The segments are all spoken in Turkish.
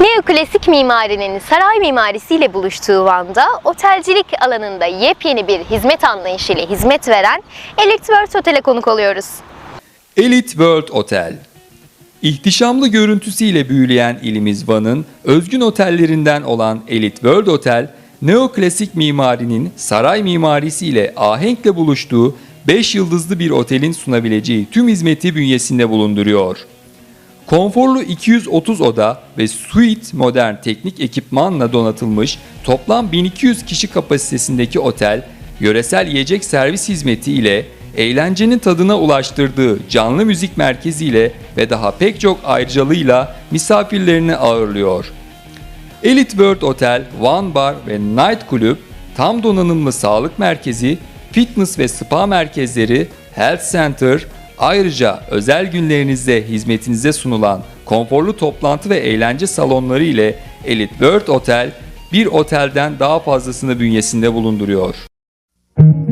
Neoklasik mimarinin saray mimarisiyle buluştuğu Van'da otelcilik alanında yepyeni bir hizmet anlayışıyla hizmet veren Elite World Otel'e konuk oluyoruz. Elite World Otel İhtişamlı görüntüsüyle büyüleyen ilimiz Van'ın özgün otellerinden olan Elite World Otel, neoklasik mimarinin saray mimarisiyle ahenkle buluştuğu 5 yıldızlı bir otelin sunabileceği tüm hizmeti bünyesinde bulunduruyor. Konforlu 230 oda ve suite modern teknik ekipmanla donatılmış toplam 1200 kişi kapasitesindeki otel, yöresel yiyecek servis hizmeti ile eğlencenin tadına ulaştırdığı canlı müzik merkezi ile ve daha pek çok ayrıcalığıyla misafirlerini ağırlıyor. Elite World Otel, One Bar ve Night Club, tam donanımlı sağlık merkezi, fitness ve spa merkezleri, health center, ayrıca özel günlerinizde hizmetinize sunulan konforlu toplantı ve eğlence salonları ile Elite World Otel, bir otelden daha fazlasını bünyesinde bulunduruyor. Merhabalar,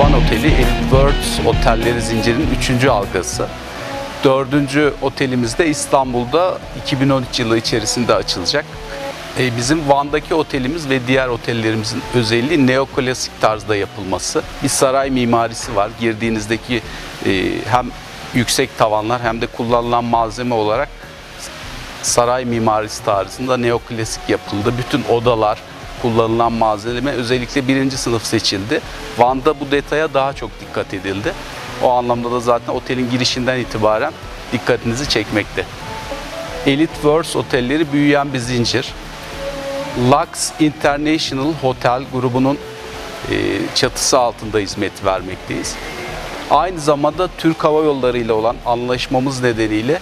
One Oteli, World Otelleri zincirinin üçüncü halkası. Dördüncü otelimiz de İstanbul'da 2013 yılı içerisinde açılacak. E, Bizim Van'daki otelimiz ve diğer otellerimizin özelliği neoklasik tarzda yapılması. Bir saray mimarisi var. Girdiğinizdeki e, hem yüksek tavanlar hem de kullanılan malzeme olarak saray mimarisi tarzında neoklasik yapıldı. Bütün odalar, kullanılan malzeme özellikle birinci sınıf seçildi. Van'da bu detaya daha çok dikkat edildi. O anlamda da zaten otelin girişinden itibaren dikkatinizi çekmekte. Elite Worlds otelleri büyüyen bir zincir. Lux International Hotel grubunun e, çatısı altında hizmet vermekteyiz. Aynı zamanda Türk Hava Yolları ile olan anlaşmamız nedeniyle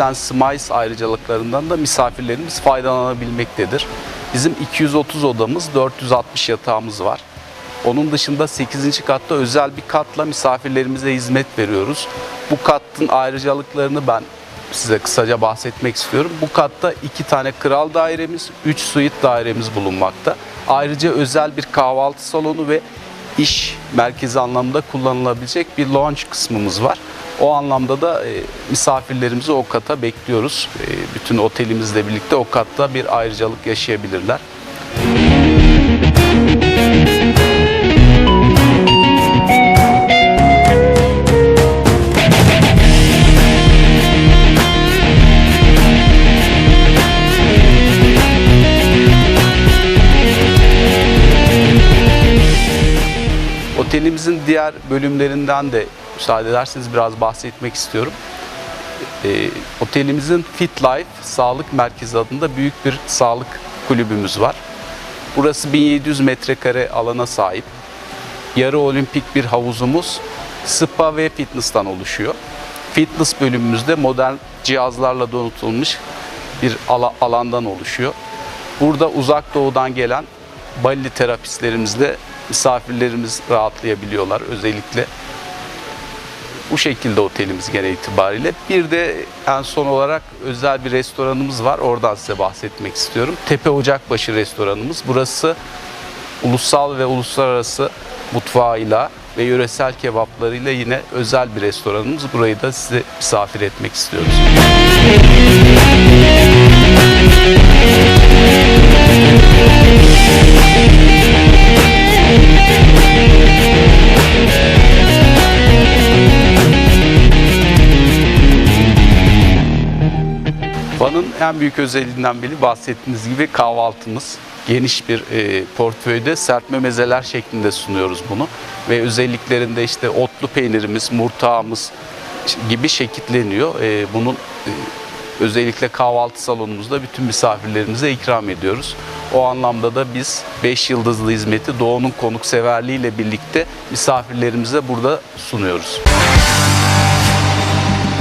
and Smiles ayrıcalıklarından da misafirlerimiz faydalanabilmektedir. Bizim 230 odamız, 460 yatağımız var. Onun dışında 8. katta özel bir katla misafirlerimize hizmet veriyoruz. Bu kattın ayrıcalıklarını ben size kısaca bahsetmek istiyorum. Bu katta iki tane kral dairemiz, 3 suite dairemiz bulunmakta. Ayrıca özel bir kahvaltı salonu ve iş merkezi anlamda kullanılabilecek bir lounge kısmımız var. O anlamda da e, misafirlerimizi o kata bekliyoruz. E, bütün otelimizle birlikte o katta bir ayrıcalık yaşayabilirler. Otelimizin diğer bölümlerinden de müsaade ederseniz biraz bahsetmek istiyorum. E, otelimizin Fit Life Sağlık Merkezi adında büyük bir sağlık kulübümüz var. Burası 1700 metrekare alana sahip. Yarı olimpik bir havuzumuz, spa ve fitness'tan oluşuyor. Fitness bölümümüzde modern cihazlarla donatılmış bir ala- alandan oluşuyor. Burada uzak doğudan gelen Bali terapistlerimizle misafirlerimiz rahatlayabiliyorlar özellikle. Bu şekilde otelimiz genel itibariyle. Bir de en son olarak özel bir restoranımız var. Oradan size bahsetmek istiyorum. Tepe Ocakbaşı restoranımız. Burası ulusal ve uluslararası mutfağıyla ve yöresel kebaplarıyla yine özel bir restoranımız. Burayı da size misafir etmek istiyoruz. Van'ın en büyük özelliğinden biri bahsettiğiniz gibi kahvaltımız. Geniş bir e, portföyde serpme mezeler şeklinde sunuyoruz bunu. Ve özelliklerinde işte otlu peynirimiz, murtağımız gibi şekilleniyor. E, bunun e, özellikle kahvaltı salonumuzda bütün misafirlerimize ikram ediyoruz. O anlamda da biz 5 yıldızlı hizmeti Doğu'nun konukseverliğiyle birlikte misafirlerimize burada sunuyoruz.